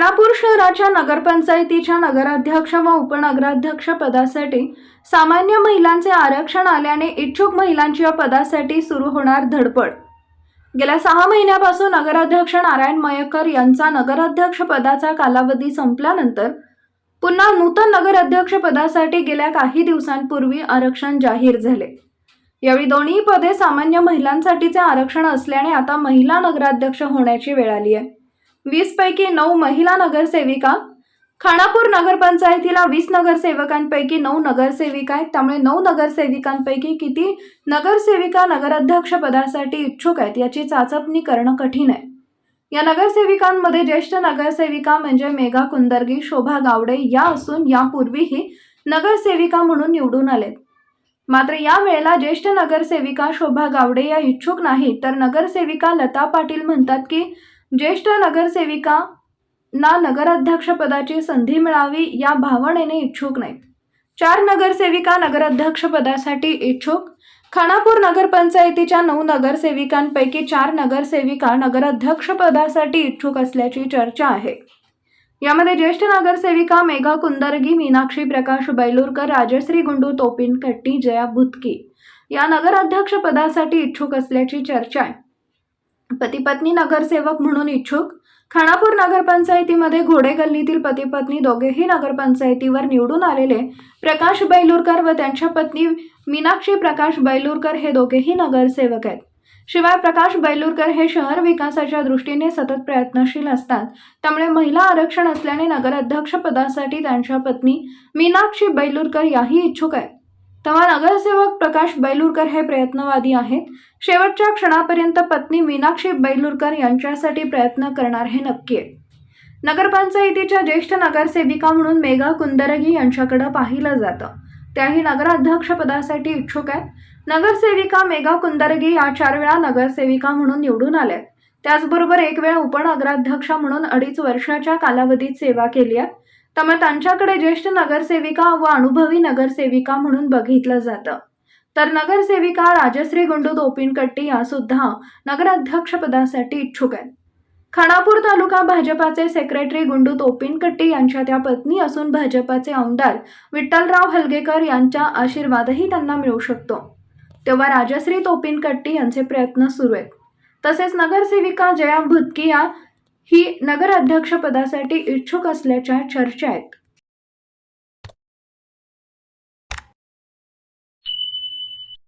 शहराच्या नगरपंचायतीच्या नगराध्यक्ष व उपनगराध्यक्ष पदासाठी सामान्य महिलांचे आरक्षण आल्याने इच्छुक महिलांची या पदासाठी सुरू होणार धडपड. गेल्या सहा महिन्यापासून नगराध्यक्ष नारायण मयकर यांचा नगराध्यक्ष पदाचा कालावधी संपल्यानंतर पुन्हा नूतन नगराध्यक्ष पदासाठी गेल्या काही दिवसांपूर्वी आरक्षण जाहीर झाले. यावेळी दोन्ही पदे सामान्य महिलांसाठीचे आरक्षण असल्याने आता महिला नगराध्यक्ष होण्याची वेळ आली आहे. वीस पैकी नऊ महिला नगरसेविका. खानापूर नगरपंचायतीला वीस नगरसेवकांपैकी नऊ नगरसेविका आहेत. त्यामुळे नऊ नगरसेविकांपैकी किती नगरसेविका नगराध्यक्ष पदासाठी इच्छुक आहेत याची चाचपणी करणं कठीण आहे. या नगरसेविकांमध्ये ज्येष्ठ नगरसेविका म्हणजे मेघा कुंदर्गी शोभा गावडे या असून यापूर्वीही नगरसेविका म्हणून निवडून आलेत. मात्र या वेळेला ज्येष्ठ नगरसेविका शोभा गावडे या इच्छुक नाहीत. तर नगरसेविका लता पाटील म्हणतात की ज्येष्ठ नगरसेविका ना नगराध्यक्षपदाची संधी मिळावी या भावनेने इच्छुक नाहीत. चार नगरसेविका नगराध्यक्षपदासाठी इच्छुक. खानापूर नगरपंचायतीच्या नऊ नगरसेविकांपैकी चार नगरसेविका नगराध्यक्षपदासाठी इच्छुक असल्याची चर्चा आहे. यामध्ये ज्येष्ठ नगरसेविका मेघा कुंदरगी मीनाक्षी प्रकाश बैलूरकर राजश्री गुंडू तोपिन कट्टी जया भुतकी या नगराध्यक्षपदासाठी इच्छुक असल्याची चर्चा आहे. पतीपत्नी नगरसेवक म्हणून इच्छुक. खानापूर नगरपंचायतीमध्ये घोडे गल्लीतील पतीपत्नी दोघेही नगरपंचायतीवर निवडून आलेले प्रकाश बैलूरकर व त्यांच्या पत्नी मीनाक्षी प्रकाश बैलूरकर हे दोघेही नगरसेवक आहेत. शिवाय प्रकाश बैलूरकर हे शहर विकासाच्या दृष्टीने सतत प्रयत्नशील असतात. त्यामुळे महिला आरक्षण असल्याने नगराध्यक्षपदासाठी त्यांच्या पत्नी मीनाक्षी बैलूरकर याही इच्छुक आहेत. तेव्हा नगरसेवक प्रकाश बैलूरकर हे प्रयत्नवादी आहेत. शेवटच्या क्षणापर्यंत पत्नी मीनाक्षी बैलूरकर यांच्यासाठी प्रयत्न करणार हे नक्की आहे. नगरपंचायतीच्या ज्येष्ठ नगरसेविका म्हणून मेघा कुंदरगी यांच्याकडे पाहिलं जातं. त्याही नगराध्यक्षपदासाठी इच्छुक आहेत. नगरसेविका मेघा कुंदरगी या चार वेळा नगरसेविका म्हणून निवडून आल्यात त्याचबरोबर एक वेळ उपनगराध्यक्षा म्हणून अडीच वर्षाच्या कालावधीत सेवा केली आहे. त्यामुळे त्यांच्याकडे ज्येष्ठ नगरसेविका व अनुभवी नगरसेविका म्हणून बघितलं जातं. तर नगरसेविका राजश्री गुंडू दोपिनकट्टी या सुद्धा नगराध्यक्षपदासाठी इच्छुक आहेत. खानापूर तालुका भाजपाचे सेक्रेटरी गुंडू तोपिनकट्टी यांच्या त्या पत्नी असून भाजपाचे आमदार विठ्ठलराव हलगेकर यांचा आशीर्वादही त्यांना मिळू शकतो. तेव्हा राजश्री तोपिनकट्टी यांचे प्रयत्न सुरू आहेत. तसेच नगरसेविका जया भुतकिया ही नगराध्यक्षपदासाठी इच्छुक असल्याच्या चर्चा आहेत.